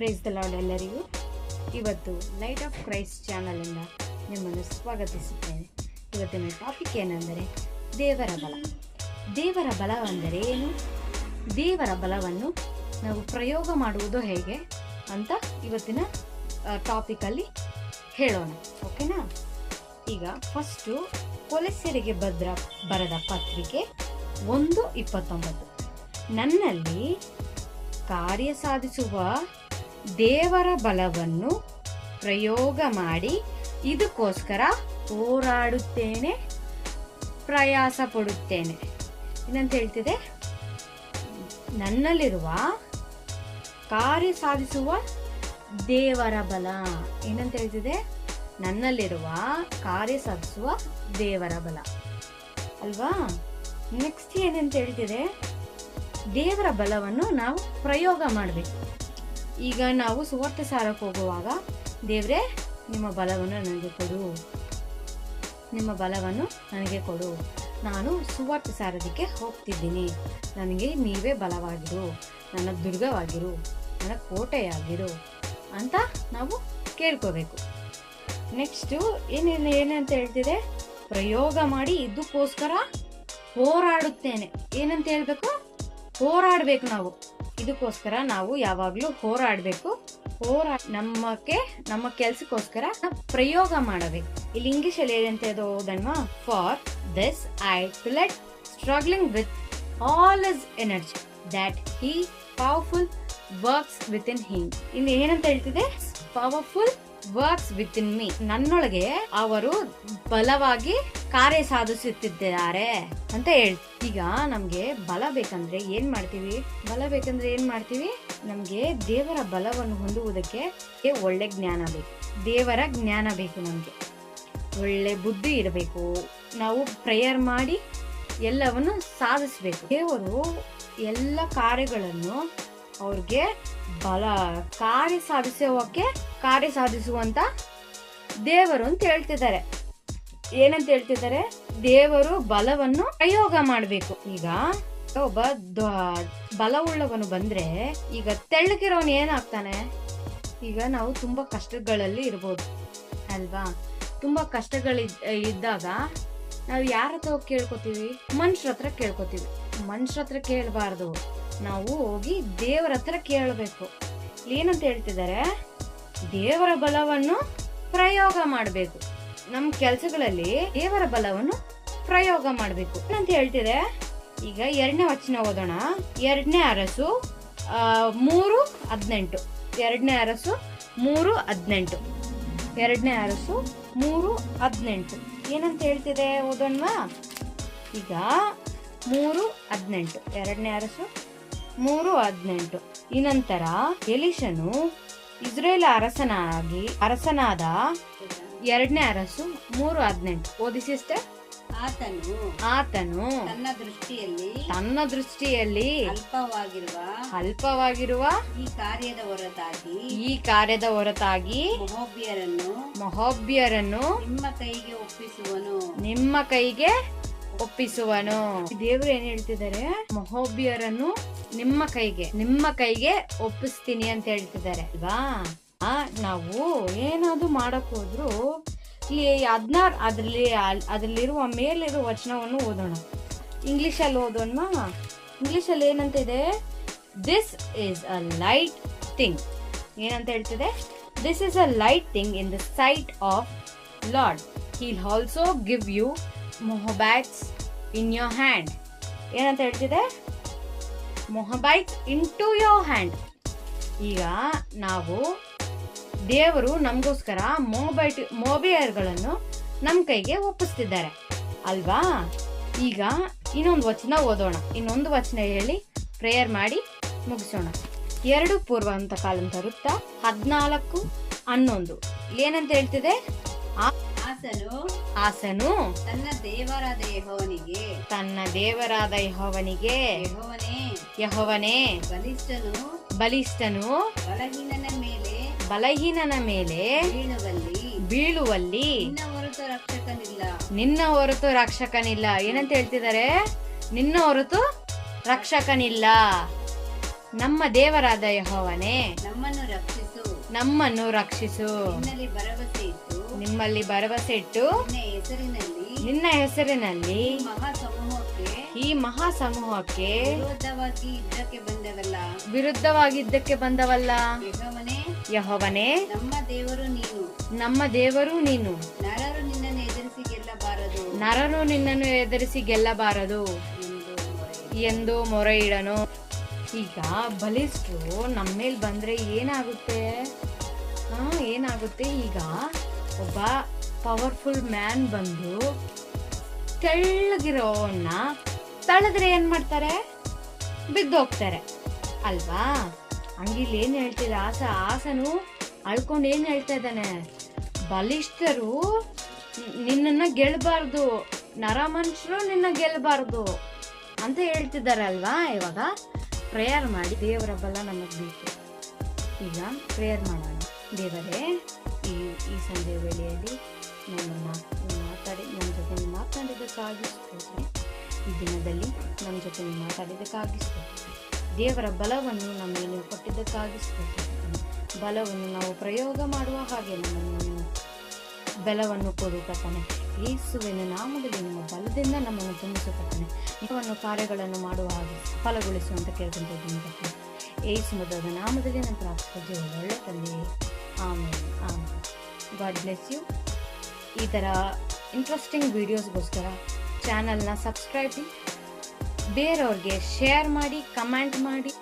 Praise the lord ಎಲ್ಲರಿಗೂ. ಇವತ್ತು light off Christ ಚಾನಲಿಂದ ನಿಮ್ಮನ್ನು ಸ್ವಾಗತಿಸುತ್ತೇನೆ. ಇವತ್ತಿನ ಟಾಪಿಕ್ ಏನೆಂದರೆ ದೇವರ ಬಲ. ದೇವರ ಬಲವೆಂದರೆ ಏನು? ದೇವರ ಬಲವನ್ನು ನಾವು ಪ್ರಯೋಗ ಮಾಡುವುದು ಹೇಗೆ ಅಂತ ಇವತ್ತಿನ ಟಾಪಿಕಲ್ಲಿ ಹೇಳೋಣ. ಓಕೆನಾ ಈಗ ಫಸ್ಟು ಪೊಲೀಸರಿಗೆ ಭದ್ರ ಬರದ ಪತ್ರಿಕೆ ಒಂದು ಇಪ್ಪತ್ತೊಂಬತ್ತು. ನನ್ನಲ್ಲಿ ಕಾರ್ಯ ಸಾಧಿಸುವ ದೇವರ ಬಲವನ್ನು ಪ್ರಯೋಗ ಮಾಡಿ ಇದಕ್ಕೋಸ್ಕರ ಹೋರಾಡುತ್ತೇನೆ, ಪ್ರಯಾಸ ಪಡುತ್ತೇನೆ. ಏನಂತ ಹೇಳ್ತಿದೆ? ನನ್ನಲ್ಲಿರುವ ಕಾರ್ಯ ಸಾಧಿಸುವ ದೇವರ ಬಲ. ಏನಂತ ಹೇಳ್ತಿದೆ? ನನ್ನಲ್ಲಿರುವ ಕಾರ್ಯ ಸಾಧಿಸುವ ದೇವರ ಬಲ. ಅಲ್ವಾ? ನೆಕ್ಸ್ಟ್ ಏನಂತ ಹೇಳ್ತಿದೆ? ದೇವರ ಬಲವನ್ನು ನಾವು ಪ್ರಯೋಗ ಮಾಡಬೇಕು. ಈಗ ನಾವು ಸುವರ್ತ ಸಾರಕ್ಕೆ ಹೋಗುವಾಗ ದೇವರೇ, ನಿಮ್ಮ ಬಲವನ್ನು ನನಗೆ ಕೊಡು. ನಿಮ್ಮ ಬಲವನ್ನು ನನಗೆ ಕೊಡು. ನಾನು ಸುವರ್ತ ಸಾರೋದಕ್ಕೆ ಹೋಗ್ತಿದ್ದೀನಿ. ನನಗೆ ನೀವೇ ಬಲವಾಗಿರು. ನನ್ನ ದುರ್ಗವಾಗಿರು. ನನ್ನ ಕೋಟೆಯಾಗಿರು ಅಂತ ನಾವು ಕೇಳ್ಕೋಬೇಕು. ನೆಕ್ಸ್ಟು ಏನೇನು ಏನಂತ ಹೇಳ್ತಿದೆ? ಪ್ರಯೋಗ ಮಾಡಿ ಇದಕ್ಕೋಸ್ಕರ ಹೋರಾಡುತ್ತೇನೆ. ಏನಂತ ಹೇಳಬೇಕು? ಹೋರಾಡಬೇಕು ನಾವು. ಇದಕ್ಕೋಸ್ಕರ ನಾವು ಯಾವಾಗಲೂ ಹೋರಾಡಬೇಕು. ಹೋರಾ, ನಮ್ಮಕ್ಕೆ, ನಮ್ಮ ಕೆಲಸಕ್ಕೋಸ್ಕರ ಪ್ರಯೋಗ ಮಾಡಬೇಕು. ಇಲ್ಲಿ ಇಂಗ್ಲಿಷ್ ಅಲ್ಲಿ ಏನಂತ ಓದಣ್ವಾ for this I let struggling with all his energy that he powerful works within him ಇಲ್ಲಿ ಏನಂತ ಹೇಳ್ತಿದೆ? Powerful works within me ನನ್ನೊಳಗೆ ಅವರು ಬಲವಾಗಿ ಕಾರ್ಯ ಸಾಧಿಸುತ್ತಿದ್ದಾರೆ ಅಂತ ಹೇಳ್ ಈಗ ನಮ್ಗೆ ಬಲ ಬೇಕಂದ್ರೆ ಏನ್ ಮಾಡ್ತೀವಿ? ಬಲ ಬೇಕಂದ್ರೆ ಏನ್ ಮಾಡ್ತೀವಿ? ನಮ್ಗೆ ದೇವರ ಬಲವನ್ನು ಹೊಂದುವುದಕ್ಕೆ ಒಳ್ಳೆ ಜ್ಞಾನ ಬೇಕು. ದೇವರ ಜ್ಞಾನ ಬೇಕು ನಮ್ಗೆ. ಒಳ್ಳೆ ಬುದ್ಧಿ ಇರಬೇಕು. ನಾವು ಪ್ರೇಯರ್ ಮಾಡಿ ಎಲ್ಲವನ್ನು ಸಾಧಿಸ್ಬೇಕು. ದೇವರು ಎಲ್ಲ ಕಾರ್ಯಗಳನ್ನು ಅವ್ರಿಗೆ ಬಲ ಕಾರ್ಯ ಸಾಧಿಸೋಕೆ ಕಾರ್ಯ ಸಾಧಿಸುವಂತ ದೇವರು ಅಂತ ಹೇಳ್ತಿದ್ದಾರೆ. ಏನಂತ ಹೇಳ್ತಿದ್ದಾರೆ? ದೇವರು ಬಲವನ್ನು ಪ್ರಯೋಗ ಮಾಡಬೇಕು. ಈಗ ಒಬ್ಬ ಬಲವುಳ್ಳವನು ಬಂದ್ರೆ ಈಗ ತೆಳ್ಳಗಿರೋನು ಏನಾಗ್ತಾನೆ? ಈಗ ನಾವು ತುಂಬಾ ಕಷ್ಟಗಳಲ್ಲಿ ಇರ್ಬೋದು. ಅಲ್ವಾ? ತುಂಬಾ ಕಷ್ಟಗಳು ಇದ್ದಾಗ ನಾವು ಯಾರ ಹತ್ರ ಹೋಗಿ ಕೇಳ್ಕೊತೀವಿ? ಮನುಷ್ಯರ ಹತ್ರ ಕೇಳ್ಕೊತೀವಿ. ಮನುಷ್ಯರ ಹತ್ರ ಕೇಳಬಾರ್ದು. ನಾವು ಹೋಗಿ ದೇವರ ಹತ್ರ ಕೇಳಬೇಕು. ಏನಂತ ಹೇಳ್ತಿದ್ದಾರೆ? ದೇವರ ಬಲವನ್ನು ಪ್ರಯೋಗ ಮಾಡಬೇಕು. ನಮ್ಮ ಕೆಲಸಗಳಲ್ಲಿ ದೇವರ ಬಲವನ್ನು ಪ್ರಯೋಗ ಮಾಡಬೇಕು. ಅಂತ ಹೇಳ್ತಿದೆ? ಈಗ ಎರಡನೇ ವಚನ ಓದೋಣ. ಎರಡನೇ ಅರಸು ಮೂರು ಹದಿನೆಂಟು. ಎರಡನೇ ಅರಸು, ಮೂರು ಹದಿನೆಂಟು. ಎರಡನೇ ಅರಸು, ಮೂರು ಹದಿನೆಂಟು. ಏನಂತ ಹೇಳ್ತಿದೆ ಓದೋಣವಾ? ಈಗ ಮೂರು ಹದಿನೆಂಟು. ಎರಡನೇ ಅರಸು, ಮೂರು ಹದಿನೆಂಟು. ಈ ನಂತರ ಎಲಿಶನು ಇಸ್ರೇಲ್ ಅರಸನಾಗಿ ಅರಸನಾದ ಎರಡನೇ ಅರಸು ಮೂರು ಹದಿನೆಂಟು. ಓದಿ ಸಿಸ್ಟರ್ ಆತನು ಆತನು ತನ್ನ ದೃಷ್ಟಿಯಲ್ಲಿ ತನ್ನ ದೃಷ್ಟಿಯಲ್ಲಿ ಅಲ್ಪವಾಗಿರುವ ಅಲ್ಪವಾಗಿರುವ ಈ ಕಾರ್ಯದ ಹೊರತಾಗಿ ಈ ಕಾರ್ಯದ ಹೊರತಾಗಿ ಮಹೋಬ್ಯರನ್ನು ಮಹೋಬ್ಯರನ್ನು ನಿಮ್ಮ ಕೈಗೆ ಒಪ್ಪಿಸುವನು. ನಿಮ್ಮ ಕೈಗೆ ಒಪ್ಪಿಸುವನು. ದೇವರು ಏನ್ ಹೇಳ್ತಿದ್ದಾರೆ? ಮಹೋಬಿಯರನ್ನು ನಿಮ್ಮ ಕೈಗೆ ನಿಮ್ಮ ಕೈಗೆ ಒಪ್ಪಿಸ್ತೀನಿ ಅಂತ ಹೇಳ್ತಿದ್ದಾರೆ ಅಲ್ವಾ? ಆ, ನಾವು ಏನಾದ್ರು ಮಾಡಕ್ ಹೋದ್ರು ಇಲ್ಲಿ ಹದ್ನಾರು ಅದರಲ್ಲಿ ಅದ್ರಲ್ಲಿರುವ ಮೇಲಿರುವ ವಚನವನ್ನು ಓದೋಣ. ಇಂಗ್ಲಿಷ್ ಅಲ್ಲಿ ಓದೋಣ. ಇಂಗ್ಲಿಷ್ ಅಲ್ಲಿ ಏನಂತ ಇದೆ this is a light thing ಏನಂತ ಹೇಳ್ತಿದೆ? This is a light thing in the sight of Lord he'll also give you Moabites in your hand ಏನಂತ ಹೇಳ್ತಿದೆ? Moabites into your hand ಈಗ ನಾವು ದೇವರು ನಮಗೋಸ್ಕರ ಮೊಬೈಟ್ ಮೊಬೈಲ್ಗಳನ್ನು ನಮ್ಮ ಕೈಗೆ ಒಪ್ಪಿಸ್ತಿದ್ದಾರೆ. ಅಲ್ವಾ? ಈಗ ಇನ್ನೊಂದು ವಚನ ಓದೋಣ. ಇನ್ನೊಂದು ವಚನ ಹೇಳಿ ಪ್ರೇಯರ್ ಮಾಡಿ ಮುಗಿಸೋಣ. ಎರಡು ಪೂರ್ವ ಅಂತ ಕಾಲಂತ ವೃತ್ತ ಹದಿನಾಲ್ಕು ಹನ್ನೊಂದು. ಏನಂತ ಹೇಳ್ತಿದೆ? ಆಸನು ಆಸನು ತನ್ನ ದೇವರಾದ ಯಹೋವನಿಗೆ. ತನ್ನ ದೇವರಾದ ಯಹೋವನಿಗೆ. ಯೆಹೋವನೇ ಯಹೋವನೇ. ಬಲಿಷ್ಠನು ಬಲಿಷ್ಠನು ಬಲಹೀನನ ಮೇಲೆ ಬಲಹೀನನ ಮೇಲೆ ಬೀಳುವಲ್ಲಿ. ಬೀಳುವಲ್ಲಿ ನಿನ್ನ ಹೊರತು ರಕ್ಷಕನಿಲ್ಲ. ನಿನ್ನ ಹೊರತು ರಕ್ಷಕನಿಲ್ಲ. ಏನಂತ ಹೇಳ್ತಿದ್ದಾರೆ? ನಿನ್ನ ಹೊರತು ರಕ್ಷಕನಿಲ್ಲ. ನಮ್ಮ ದೇವರಾದ ಯಹೋವನೇ. ನಮ್ಮನ್ನು ರಕ್ಷಿಸು. ನಮ್ಮನ್ನು ರಕ್ಷಿಸು. ನಿನ್ನಲ್ಲಿ ಭರವಸೆ ಇಟ್ಟು. ನಿಮ್ಮಲ್ಲಿ ಭರವಸೆ ಇಟ್ಟು ನಿನ್ನ ಹೆಸರಿನಲ್ಲಿ ನಿನ್ನ ಹೆಸರಿನಲ್ಲಿ ಮಹಾ ಈ ಮಹಾ ಸಮೂಹಕ್ಕೆ ವಿರುದ್ಧವಾಗಿ ಯುದ್ಧಕ್ಕೆ ಬಂದವಲ್ಲ. ವಿರುದ್ಧವಾಗಿದ್ದಕ್ಕೆ ಬಂದವಲ್ಲ. ಯೆಹೋವನೇ ನಮ್ಮ ದೇವರು ನೀನು. ನಮ್ಮ ದೇವರು ನೀನು. ನರರು ನಿನ್ನನ್ನು ಎದುರಿಸಿ ಗೆಲ್ಲಬಾರದು. ನರನು ನಿನ್ನನ್ನು ಎದುರಿಸಿ ಗೆಲ್ಲಬಾರದು. ಎಂದು ಮೊರೆ ಇಡನು ಈಗ ಬಲಿಷ್ಠರು ನಮ್ಮ ಮೇಲೆ ಬಂದ್ರೆ ಏನಾಗುತ್ತೆ? ಹಾ ಏನಾಗುತ್ತೆ? ಈಗ ಒಬ್ಬ ಪವರ್ಫುಲ್ ಮ್ಯಾನ್ ಬಂದು ತೆಳ್ಳಗಿರೋವನ್ನ ತಳೆದ್ರೆ ಏನ್ ಮಾಡ್ತಾರೆ? ಬಿದ್ದೋಗ್ತಾರೆ. ಅಲ್ವಾ? ಹಂಗಿಲ್ ಏನ್ ಹೇಳ್ತಿದೆ ಆಸ ಆಸನು ಅಳ್ಕೊಂಡು ಏನ್ ಹೇಳ್ತಾ ಇದ್ದಾನೆ? ಬಲಿಷ್ಠರು ನಿನ್ನನ್ನ ಗೆಲ್ಬಾರ್ದು. ನರ ಮನುಷ್ಯರು ನಿನ್ನ ಗೆಲ್ಬಾರ್ದು ಅಂತ ಹೇಳ್ತಿದ್ದಾರೆ ಅಲ್ವಾ? ಇವಾಗ ಪ್ರೇಯರ್ ಮಾಡಿ ದೇವರ ಬಲ ನಮಗೆ ಬೇಕು. ಈಗ ಪ್ರೇಯರ್ ಮಾಡೋಣ. ದೇವರೇ, ಈ ಈ ಸಂಜೆ ವೇಳೆಯಲ್ಲಿ ನನ್ನ ಮಾತಾಡಿ ನನ್ನ ಜೊತೆ ಮಾತನಾಡಿದ್ದಕ್ಕಾಗಿ ಈ ದಿನದಲ್ಲಿ ನಮ್ಮ ಜೊತೆ ನೀವು ಮಾತಾಡಿದ್ದಕ್ಕಾಗಿ ದೇವರ ಬಲವನ್ನು ನಮಗೆ ನೀವು ಕೊಟ್ಟಿದ್ದಕ್ಕಾಗಿ ಬಲವನ್ನು ನಾವು ಪ್ರಯೋಗ ಮಾಡುವ ಹಾಗೆ ನಮ್ಮನ್ನು ಬಲವನ್ನು ಕೊಡು ಕರ್ತನೆ ಯೇಸುವಿನ ನಾಮದಲ್ಲಿ ನಿಮ್ಮ ಬಲದಿಂದ ನಮ್ಮನ್ನು ತುಂಬಿಸುತ್ತಾನೆ. ನಿಮ್ಮನ್ನು ಕಾರ್ಯಗಳನ್ನು ಮಾಡುವ ಹಾಗೆ ಫಲಗೊಳಿಸುವಂತ ಕೇಳ್ಕೊಂತ ಇದ್ದೀನಿ ಕರ್ತನೆ ಏಸು ಮೊದಲ ನಾಮದಲ್ಲಿ ನಮ್ಮ ಪ್ರಾರ್ಥಿಸ್ತಾ ಒಳ್ಳೆ ತಂದೆ ಆಮೇಲೆ ಆಮೇಲೆ ಗಾಡ್ ಬ್ಲೆಸ್ ಯು ಈ ಥರ ಇಂಟ್ರೆಸ್ಟಿಂಗ್ ವೀಡಿಯೋಸ್ಗೋಸ್ಕರ ಚಾನಲ್ನ ಸಬ್ಸ್ಕ್ರೈಬ್ ಬೇರೆಯವ್ರಿಗೆ ಶೇರ್ ಮಾಡಿ ಕಮೆಂಟ್ ಮಾಡಿ.